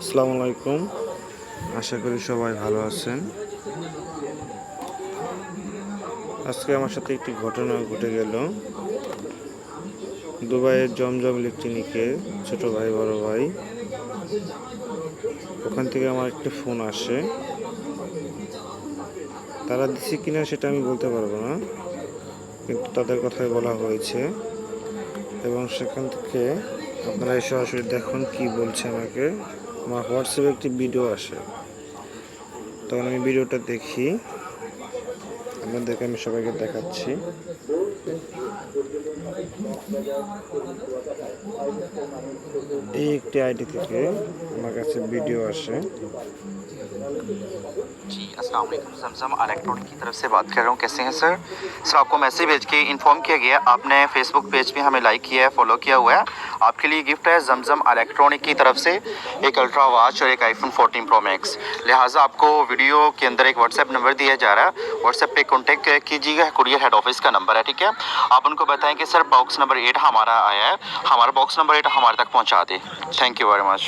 আসসালামু আলাইকুম। আশা করি সবাই ভালো আছেন। আজকে আমার সাথে একটি ঘটনা ঘটে গেল। দুবাইয়ের জমজম ইলেকট্রনিকে ছোট ভাই, বড় ভাই, ওখান থেকে আমার একটি ফোন আসে। তারা দিছে কিনা সেটা আমি বলতে পারব না, কিন্তু তাদের কথাই বলা হয়েছে। এবং সেখান থেকে আপনারা সরাসরি দেখুন কি বলছে আমাকে। আমার হোয়াটসঅ্যাপে একটি ভিডিও আসে। তখন আমি ভিডিওটা দেখি। আপনাদেরকে আমি সবাইকে দেখাচ্ছি। এই একটি আইডি থেকে আমার কাছে ভিডিও আসে जी अस्सलाम वालेकुम जमजम इलेक्ट्रॉनिक की तरफ से बात कर रहा हूँ कैसे हैं सर सर आपको मैसेज भेज के इन्फॉर्म किया गया आपने फेसबुक पेज पे हमें लाइक किया है फॉलो किया हुआ है आपके लिए गिफ्ट है जमजम इलेक्ट्रॉनिक की तरफ से एक अल्ट्रा वॉच और एक आईफोन 14 प्रो मैक्स लिहाजा आपको वीडियो के अंदर एक व्हाट्सएप नंबर दिया जा रहा है व्हाट्सएप पे कॉन्टैक्ट कीजिएगा कुरियर हेड ऑफिस का नंबर है ठीक है आप उनको बताएं कि सर बॉक्स नंबर एट हमारा आया है हमारा बॉक्स नंबर एट हमारे तक पहुँचा दे थैंक यू वेरी मच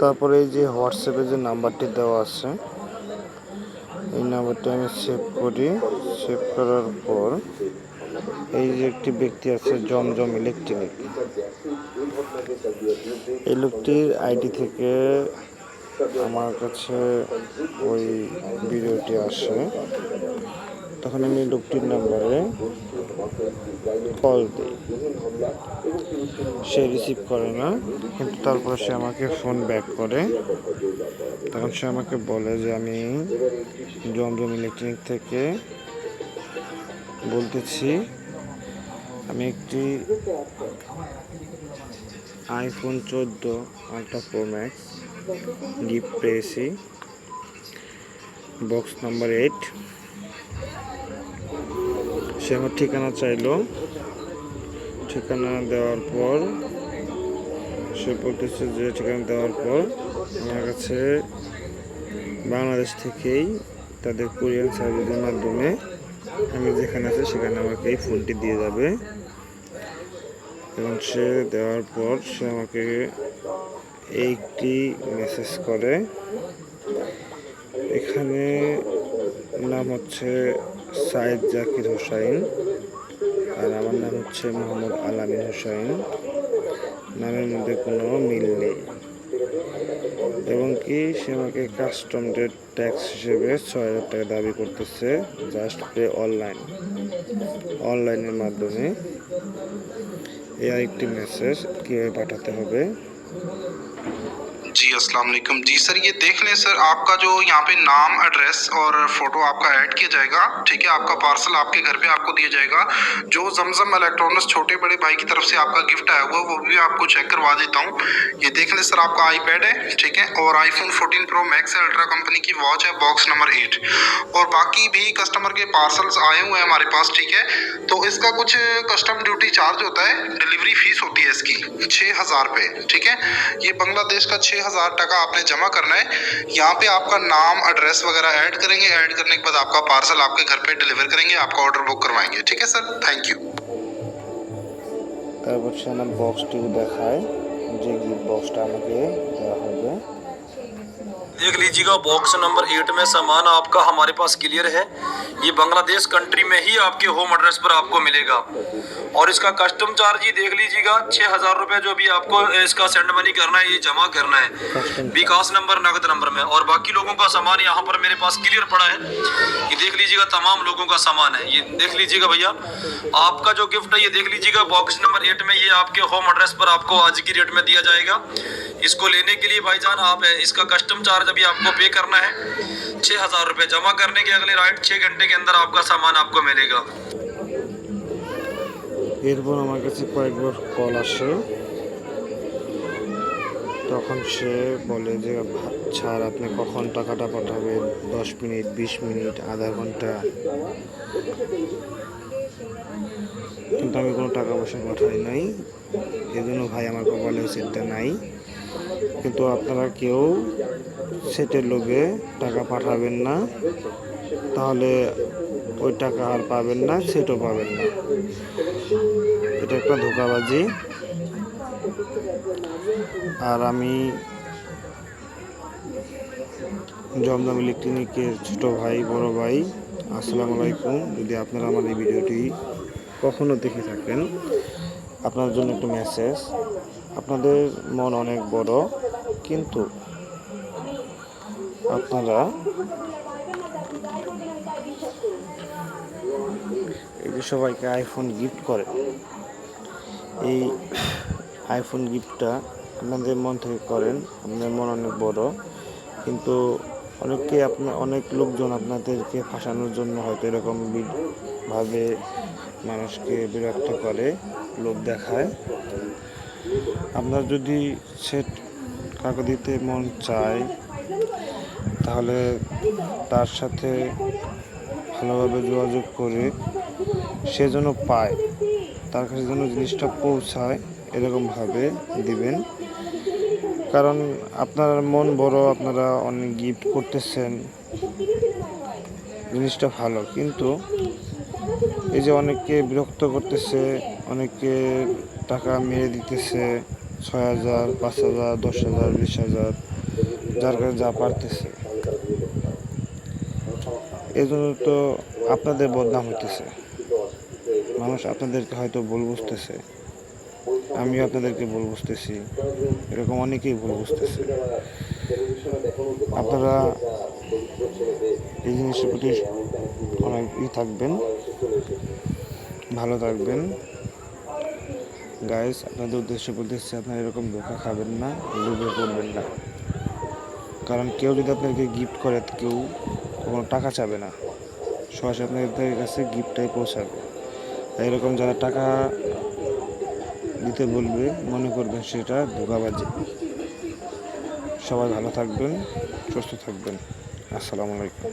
তারপরে এই যে হোয়াটসঅ্যাপে যে নাম্বারটি দেওয়া আছে এই নাম্বারটি আমি সেভ করি সেভ করার পর এই যে একটি ব্যক্তি আছে জমজম ইলেকট্রনিক এই লোকটির আইডি থেকে আমার কাছে ওই ভিডিওটি আসে তখন আমি লোকটির নাম্বারে কল দিই। সে রিসিভ করে না, কিন্তু তারপর সে আমাকে ফোন ব্যাক করে। তখন সে আমাকে বলে যে, আমি জমজম ইলেকট্রনিক থেকে বলতেছি, আমি একটি আইফোন চোদ্দ আলট্রা প্রো ম্যাক্স গিফট পেয়েছি। বক্স নাম্বার এইট সে আমার ঠিকানা চাইলো। ঠিকানা দেওয়ার পর, সে বলতেছে যে ঠিকানা দেওয়ার পর আমার কাছে বাংলাদেশ থেকেই তাদের কোরিয়ান সার্ভিসের মাধ্যমে আমি যেখানে আছে সেখানে আমাকে এই ফোনটি দিয়ে যাবে। এবং সে দেওয়ার পর সে আমাকে এইটি মেসেজ করে। এখানে নাম হচ্ছে সাইদ জাকির হোসাইন আর আমার নাম হচ্ছে মোহাম্মদ আলামিন হোসাইন। নামের মধ্যে কোনো মিল নেই। এবং কি সে আমাকে কাস্টম রেট ট্যাক্স হিসেবে ছয় হাজার টাকা দাবি করতেছে জাস্ট পে অনলাইন অনলাইনের মাধ্যমে। এই আরেকটি মেসেজ কীভাবে পাঠাতে হবে? जी, अस्सलाम वालेकुम। जी सर, ये देख लें सर, आपका जो यहाँ पे नाम, एड्रेस और फ़ोटो आपका ऐड किया जाएगा, ठीक है? आपका पार्सल आपके घर पे आपको दिया जाएगा। जो जमजम इलेक्ट्रॉनिक्स छोटे बड़े भाई की तरफ़ से आपका गिफ्ट आया हुआ, वो भी आपको चेक करवा देता हूँ। ये देख लें सर, आपका आईपैड है, ठीक है? और iPhone 14 pro max ultra company की वॉच है बॉक्स नंबर एट और बाकी भी कस्टमर के पार्सल्स आए हुए हैं हमारे पास, ठीक है? तो इसका कुछ कस्टम ड्यूटी चार्ज होता है डिलीवरी फ़ीस होती है इसकी छः हज़ार रुपये ठीक है? ये बांग्लादेश का छः हज़ार टका आपने जमा करना है यहाँ पे आपका नाम एड्रेस वगैरह ऐड करेंगे ऐड करने के बाद आपका पार्सल आपके घर पे डिलीवर करेंगे आपका ऑर्डर बुक करवाएंगे ठीक है सर थैंक यू তারপর সে আমার বক্সটিও দেখায় যে গিফট বক্সটা আমাকে দেওয়া হবে देख लीजिएगा बॉक्स नंबर एट में सामान आपका हमारे पास क्लियर है। ये बांग्लादेश कंट्री में ही आपके होम एड्रेस पर आपको मिलेगा। और इसका कस्टम चार्ज ही देख लीजिएगा छः हज़ार रुपये जो भी आपको इसका सेंड मनी करना है ये जमा करना है। विकास नंबर नगद नंबर में। और बाकी लोगों का सामान यहाँ पर मेरे पास क्लियर पड़ा है। ये देख लीजिएगा तमाम लोगों का सामान है। ये देख लीजिएगा भैया आपका जो गिफ्ट है ये देख लीजिएगा बॉक्स नंबर एट में ये आपके होम एड्रेस पर आपको आज की डेट में दिया जाएगा। इसको लेने के लिए भाईजान आप इसका कस्टम चार्ज अभी आपको पे करना है छः हजार रुपये जमा करने के अगले राइट छः घंटे के अंदर आपका सामान आपको मिलेगा এরপর আমার কাছে কয়েকবার কল আসে তখন সে বলে যে "ভা- স্যার আপনি কখন টাকাটা পাঠাবেন দশ মিনিট বিশ মিনিট আধা ঘন্টা কিন্তু আমি কোনো টাকা পয়সা পাঠাই নাই এই জন্য ভাই আমার কপালে সেটটা নাই কিন্তু আপনারা কেউ সেটের লোভে টাকা পাঠাবেন না। তাহলে ওই টাকা আর পাবেন না, সেটও পাবেন না। এটা একটা ধোকাবাজি। আর আমি জমজম ইলেকট্রনিকের ছোট ভাই, বড় ভাই, আসসালামু আলাইকুম। যদি আপনারা আমার এই ভিডিওটি কখনো দেখে থাকেন, আপনার জন্য একটু মেসেজ আপনাদের মন অনেক বড়, কিন্তু আপনারা এই যে সবাইকে আইফোন গিফট করে, এই আইফোন গিফটটা আপনাদের মন থেকে করেন, আপনাদের মন অনেক বড়, কিন্তু অনেকে আপনার অনেক লোকজন আপনাদেরকে ফাঁসানোর জন্য হয়তো এরকম ভাবে মানুষকে বিরক্ত করে লোক দেখায়। আপনার যদি সে কাউকে দিতে মন চায়, তাহলে তার সাথে ভালোভাবে যোগাযোগ করে সে যেন পায়, তার কাছে যেন জিনিসটা পৌঁছায় এরকমভাবে দিবেন। কারণ আপনার মন বড়, আপনারা অনেক গিফট করতেছেন, জিনিসটা ভালো। কিন্তু এই যে অনেককে বিরক্ত করতেছে অনেকে টাকা মেরে দিতেছে ছয় হাজার, পাঁচ হাজার, দশ হাজার, বিশ হাজার, যার কাছে যা পারতেছে। এই জন্য তো আপনাদের বদনাম হইতেছে। মানুষ আপনাদেরকে হয়তো ভুল বুঝতেছে। আমিও আপনাদেরকে ভুল বুঝতেছি। এরকম অনেকেই ভুল বুঝতেছে। আপনারা এই জিনিসের প্রতি অনেক ই থাকবেন, ভালো থাকবেন। গাইস আপনাদের উদ্দেশ্যে বলতেছি, আপনারা এরকম ধোকা খাবেন না লোভে করবেন না। কারণ কেউ যদি আপনাকে গিফট করে, কেউ কোনো টাকা চাবে না। সরাসরি আপনাদের কাছে গিফটটাই পৌঁছাবে। তাই এরকম যারা টাকা দিতে বলবে, মনে করবেন সেটা ধোকাবাজি। সবাই ভালো থাকবেন, সুস্থ থাকবেন। আসসালামু আলাইকুম।